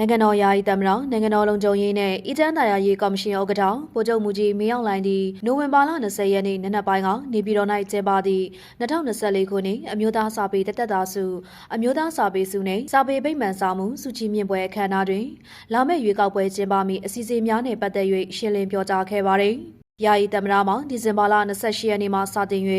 နိုင်ငံတော်ယာယီသမ္မတနိုင်ငံတော်လုံခြုံရေးနဲ့အကြမ်းတာယာရေးကော်မရှင်ဥက္ကဋ္ဌဗိုလ်ချုပ်မူကြီးမင်းအောင်လှိုင်သည်နိုဝင်ဘာလ20ရက်နေ့နံနက်ပိုင်းကနေပြည်တော်၌ကျင်းပသည့်2024ခုနှစ်အမျိုးသားစာပေတသက်တာစုအမျိုးသားစာပေစုနှင့်စာပေဗိမာန်စာမှုစုချီးမြှင့်ပွဲအခမ်းအနားတွင်လာမယ့်ရွေးကောက်ပွဲကျင်းပမည့်အစီအစဉ်များနှင့်ပတ်သက်၍ရှင်းလင်းပြောကြားခဲ့ပါသည် ယာယီသမ္မတမှာဒီဇင်ဘာလ28ရက်နေ့မှစတင်၍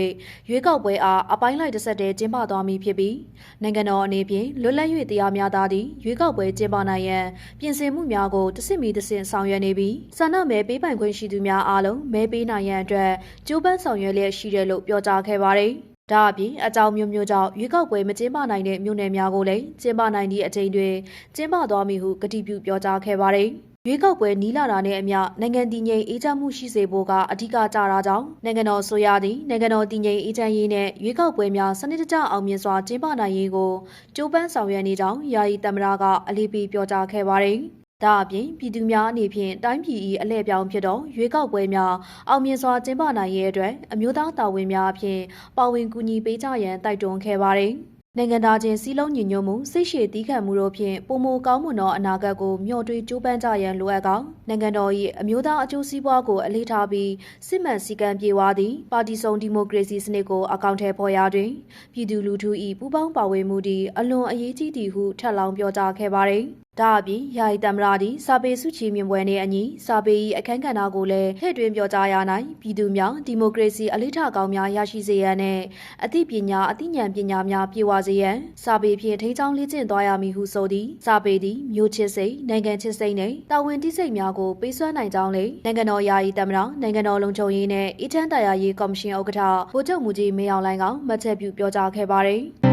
ရွေးကောက်ပွဲအားအပိုင်းလိုက်တစ်ဆက်တည်းကျင်းပသွားမည်ဖြစ်ပြီးနိုင်ငံတော်အနေဖြင့်လွတ်လပ်၍တရားမျှတသည့်ရွေးကောက်ပွဲကျင်းပနိုင်ရန်ပြင်ဆင်မှုများကိုတစ်စစ်မီတစ်စင်ဆောင်ရွက်နေပြီးဆန္ဒမဲပေးပိုင်ခွင့်ရှိသူများအားလုံးမဲပေးနိုင်ရန်အတွက်ကြိုးပမ်းဆောင်ရွက်လျက်ရှိတယ်လို့ပြောကြားခဲ့ပါတယ်။ဒါအပြင်အကြောင်းမျိုးမျိုးကြောင့်ရွေးကောက်ပွဲမကျင်းပနိုင်တဲ့မြို့နယ်များကိုလည်းကျင်းပနိုင်သည့်အချိန်တွင်ကျင်းပသွားမည်ဟုကတိပြုပြောကြားခဲ့ပါတယ်။ ရွေးကောက်ပွဲနီးလာတာနဲ့အမျှနိုင်ငံတည်ငြိမ်အေးချမ်းမှုရှိစေဖို့ကအဓိကကြတာကြောင့်နိုင်ငံတော်ဆိုရသည့်နိုင်ငံတော်တည်ငြိမ်အေးချမ်းရေးနဲ့ရွေးကောက်ပွဲများစနစ်တကျအောင်မြင်စွာကျင်းပနိုင်ရေးကိုကြိုးပမ်းဆောင်ရွက်နေကြောင်းယာယီသမ္မတကအလေးပေးပြောကြားခဲ့ပါတယ်။ဒါအပြင်ပြည်သူများအနေဖြင့်တိုင်းပြည်၏အလဲပြောင်းဖြစ်သောရွေးကောက်ပွဲများအောင်မြင်စွာကျင်းပနိုင်ရေးအတွက်အမျိုးသားတာဝန်များအဖြစ်ပါဝင်ကူညီပေးကြရန်တိုက်တွန်းခဲ့ပါတယ်။ နိုင်ငံသားချင်းစီးလုံးညီညွတ်မှုစိတ်ရှည်တီးခံမှုတို့ဖြင့်ပုံမကောင်းမွန်သောအနာဂတ်ကိုမျှော်တွေးကြိုးပမ်းကြရန်လိုအပ်ကောင်နိုင်ငံတော်၏အမျိုးသားအကျိုးစီးပွားကိုအလေးထားပြီးစစ်မှန်စည်းကမ်းပြေဝသည့်ပါတီစုံဒီမိုကရေစီစနစ်ကိုအကောင့်ထဲပေါ်ရာတွင်ပြည်သူလူထု၏ပူးပေါင်းပါဝင်မှုသည်အလွန်အရေးကြီးသည်ဟုထပ်လောင်းပြောကြားခဲ့ပါသည် ဒါအပြင်ယာယီတမရသည်စာပေစုချီမြင်ပွဲနှင့်အညီစာပေ၏အခမ်းကဏ္ဍကိုလည်းထည့်သွင်းပြောကြားရနိုင်ပြည်သူများဒီမိုကရေစီအလေးထားကောင်းများရရှိစေရန်နဲ့အသိပညာအသိဉာဏ်ပညာများပြေဝစေရန်စာပေဖြင့်ထိန်းချောင်းလေ့ကျင့်သွားရမည်ဟုဆိုသည်စာပေသည်မျိုးချစ်စိတ်နိုင်ငံချစ်စိတ်နှင့်တာဝန်တိစိတ်များကိုပေးစွမ်းနိုင်ကြောင်းလေနိုင်ငံတော်ယာယီတမရနိုင်ငံတော်လုံခြုံရေးနဲ့အထမ်းတရားရေးကော်မရှင်ဥက္ကဋ္ဌဗိုလ်ချုပ်မူကြီးမေအောင်လိုင်ကမှတ်ချက်ပြုပြောကြားခဲ့ပါတယ်